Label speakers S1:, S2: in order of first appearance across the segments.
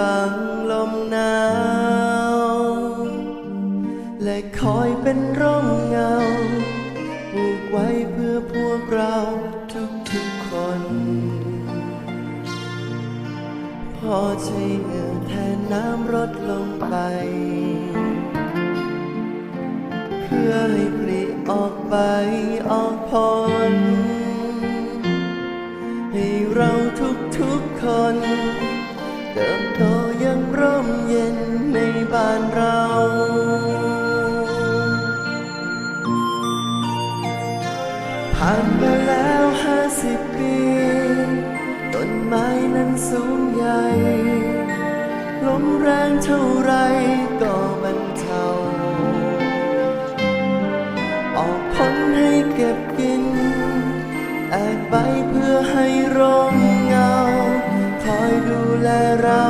S1: บังลมหนาว และคอยเป็นร่มเงาปลูกไว้เพื่อพวกเราทุกทุกคน พอใช้เหงื่อแทนน้ำรดลงไป เพื่อให้ปลิออกไปออกผลานมาแล้วห้าสิบปี ต้นไม้นั้นสูงใหญ่ ลมแรงเท่าไรก็บรรเทา ออกผลให้เก็บกินแตกใบเพื่อให้ร่มเงา คอยดูแลเรา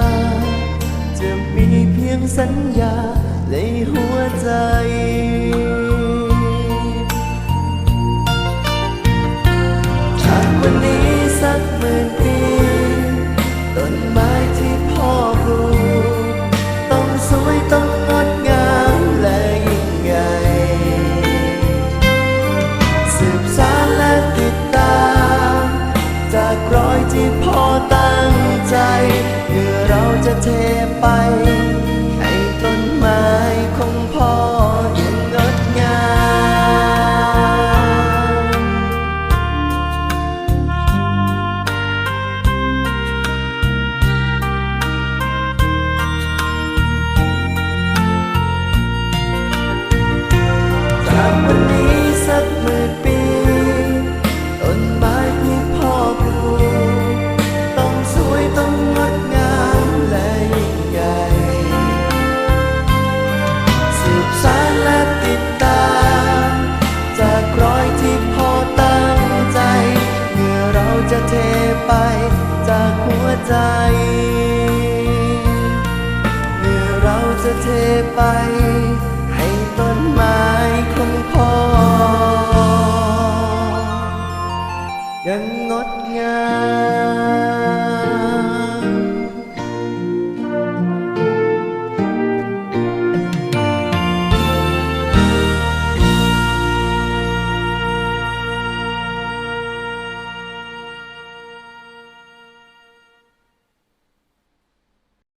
S1: งสัญญาในหัวใจจากวันนี้สักหมื่นปีต้นไม้ที่พ่อปลูกต้องสวยต้องงดงามและยิ่งใหญ่สืบสานและติดตามจากรอยที่พ่อตั้งใจเมื่อเราจะเทไป กรอยที่พ่อตั้งใจ เมื่อเราจะเทไปจากหัวใจ เมื่อเราจะเทไป